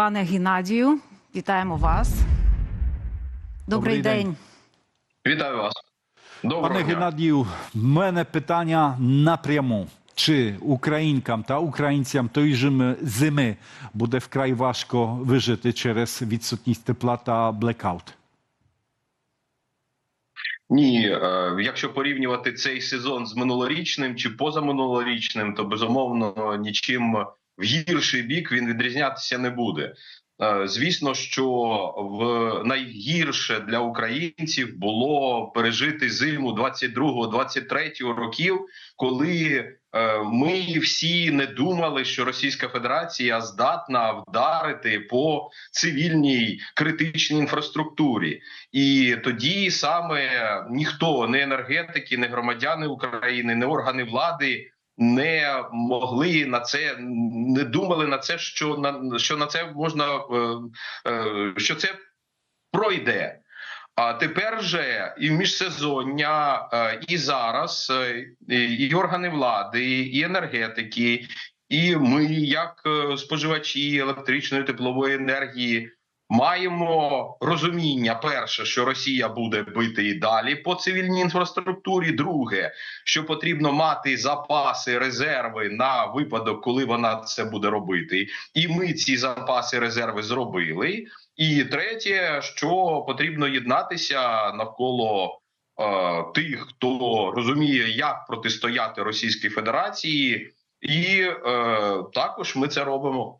Пане Геннадію, вітаємо вас. Добрий, Добрий день. день. Вітаю вас. Доброго Пане дня. Геннадію, в мене питання напряму. Чи українкам та українцям тої ж зими буде вкрай важко вижити через відсутність тепла та блекаут? Ні, е, якщо порівнювати цей сезон з минулорічним чи позаминулорічним, то безумовно нічим в гірший бік він відрізнятися не буде. Е, Звісно, що в найгірше для українців було пережити зиму 22-23 років, коли е, ми всі не думали, що Російська Федерація здатна вдарити по цивільній критичній інфраструктурі. І тоді саме ніхто, не енергетики, не громадяни України, не органи влади не могли на це, не думали на це, що на що на це можна е, е, що це пройде. А тепер же і в міжсезоння, е, і зараз і- органи влади, і енергетики, і ми, як споживачі електричної теплової енергії, маємо розуміння: перше, що Росія буде бити і далі по цивільній інфраструктурі. Друге, що потрібно мати запаси, резерви на випадок, коли вона це буде робити, і ми ці запаси, резерви зробили. І третє, що потрібно єднатися навколо е, тих, хто розуміє, як протистояти Російській Федерації, і е, також ми це робимо.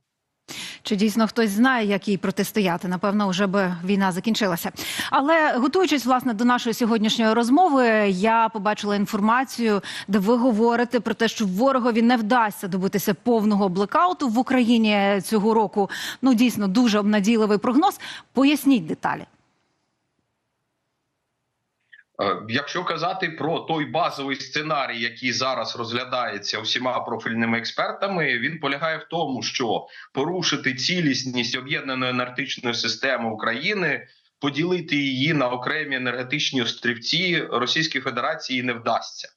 Чи дійсно хтось знає, як їй протистояти? Напевно, вже би війна закінчилася. Але готуючись власне до нашої сьогоднішньої розмови, я побачила інформацію, де ви говорите про те, що ворогові не вдасться добитися повного блекауту в Україні цього року. Ну дійсно дуже обнадійливий прогноз. Поясніть деталі. Е, Якщо казати про той базовий сценарій, який зараз розглядається усіма профільними експертами, він полягає в тому, що порушити цілісність об'єднаної енергетичної системи України, поділити її на окремі енергетичні острівці Російської Федерації не вдасться.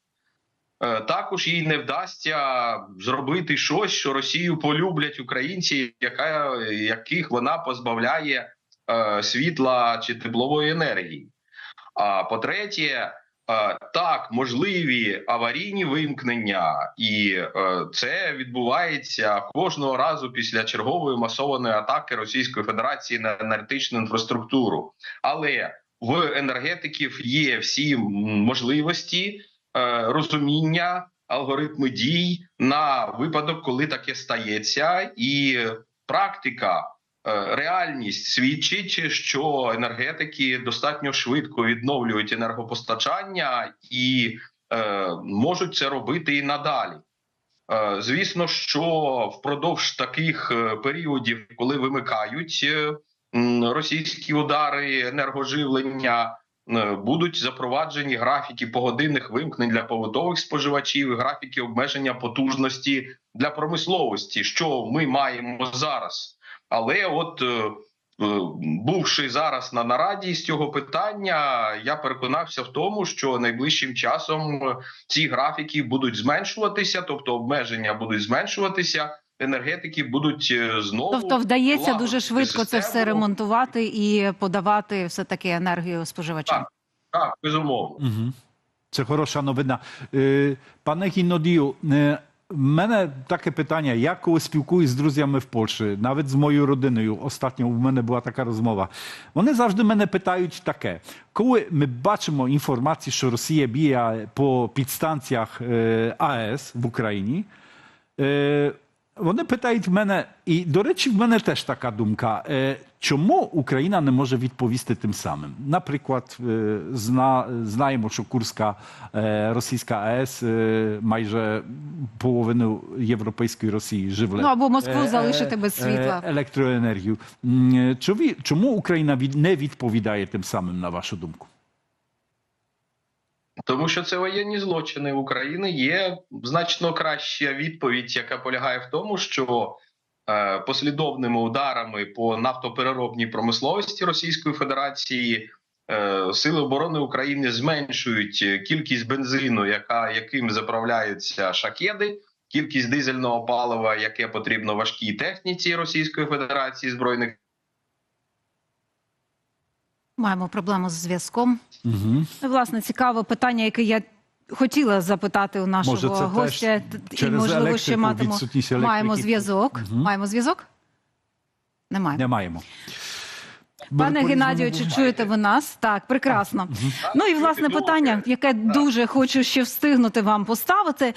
Е, Також їй не вдасться зробити щось, що Росію полюблять українці, яка, яких вона позбавляє е, світла чи теплової енергії. А по-третє, е, так можливі аварійні вимкнення, і е, це відбувається кожного разу після чергової масованої атаки Російської Федерації на енергетичну інфраструктуру. Але в енергетиків є всі можливості е, розуміння, алгоритми дій на випадок, коли таке стається, і практика. Е, Реальність свідчить, що енергетики достатньо швидко відновлюють енергопостачання і е, можуть це робити і надалі. Е, звісно, що впродовж таких е, періодів, коли вимикають е, російські удари енергоживлення, будуть запроваджені графіки погодинних вимкнень для побутових споживачів, графіки обмеження потужності для промисловості, що ми маємо зараз. Але от е, е, бувши зараз на нараді з цього питання, я переконався в тому, що найближчим часом е, ці графіки будуть зменшуватися, тобто обмеження будуть зменшуватися. Енергетики будуть знову Тобто вдається дуже швидко це все ремонтувати і подавати все таки енергію споживачам. Так. Так, безумовно. Угу. Це хороша новина. Пане Гіннодію, в мене таке питання. Я коли спілкуюсь з друзями в Польщі, навіть з моєю родиною, останньо в мене була така розмова. Вони завжди мене питають таке: коли ми бачимо інформацію, що Росія б'є по підстанціях е, АЕС в Україні. Вони питають в мене, і до речі, в мене теж така думка. Е, чому Україна не може відповісти тим самим? Наприклад, е, зна, знаємо, що Курська е, російська АЕС майже половину європейської Росії живле. Ну, або Москву залишити без світла. Електроенергію. Чому Україна не відповідає тим самим, на вашу думку? Тому що це воєнні злочини України. Є значно краща відповідь, яка полягає в тому, що е, послідовними ударами по нафтопереробній промисловості Російської Федерації е, сили оборони України зменшують кількість бензину, яка яким заправляються шакеди, кількість дизельного палива, яке потрібно важкій техніці Російської Федерації збройних Маємо проблему з зв'язком. Угу. Власне, цікаве питання, яке я хотіла запитати у нашого Може, це гостя, теж і через можливо ще електрику, матимемо. відсутність електрики? Маємо зв'язок. Мгм. Маємо зв'язок? Немає. Не маємо. Пане Геннадію, чи чуєте ви нас? Так, прекрасно. Ну і власне питання, яке дуже хочу ще встигнути вам поставити.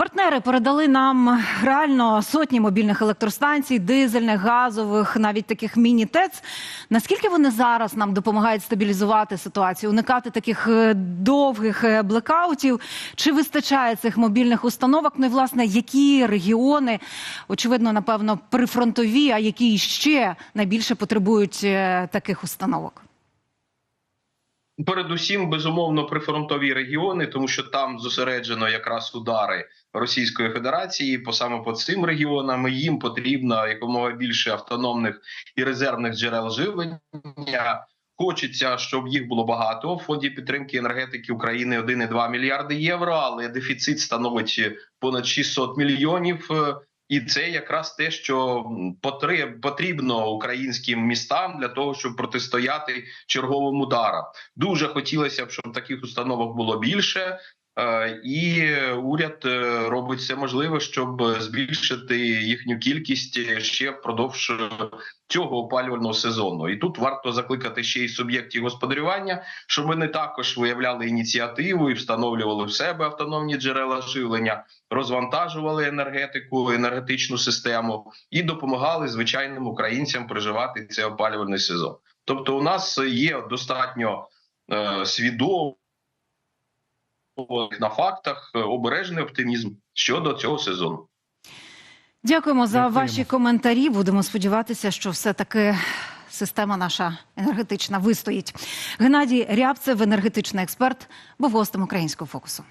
Партнери передали нам реально сотні мобільних електростанцій, дизельних, газових, навіть таких міні-ТЕЦ. Наскільки вони зараз нам допомагають стабілізувати ситуацію, уникати таких е, довгих е, блекаутів? Чи вистачає цих мобільних установок? Ну і власне, які регіони, очевидно, напевно, прифронтові, а які ще найбільше потребують е, таких установок? Передусім, безумовно, прифронтові регіони, тому що там зосереджено якраз удари Російської Федерації. По саме по цим регіонам їм потрібно якомога більше автономних і резервних джерел живлення. Хочеться, щоб їх було багато. В фонді підтримки енергетики України 1,2 мільярди євро, але дефіцит становить понад 600 мільйонів. І це якраз те, що потрібно українським містам для того, щоб протистояти черговим ударам. Дуже хотілося б, щоб таких установок було більше. Е, І уряд е, робить все можливе, щоб збільшити їхню кількість ще впродовж цього опалювального сезону. І тут варто закликати ще й суб'єктів господарювання, щоб вони також виявляли ініціативу і встановлювали в себе автономні джерела живлення, розвантажували енергетику, енергетичну систему і допомагали звичайним українцям переживати цей опалювальний сезон. Тобто, у нас є достатньо е, свідомо на фактах е, обережний оптимізм щодо цього сезону. Дякуємо за Дякуємо. ваші коментарі. Будемо сподіватися, що все таки. Система наша енергетична вистоїть. Геннадій Рябцев, енергетичний експерт, був гостем українського фокусу.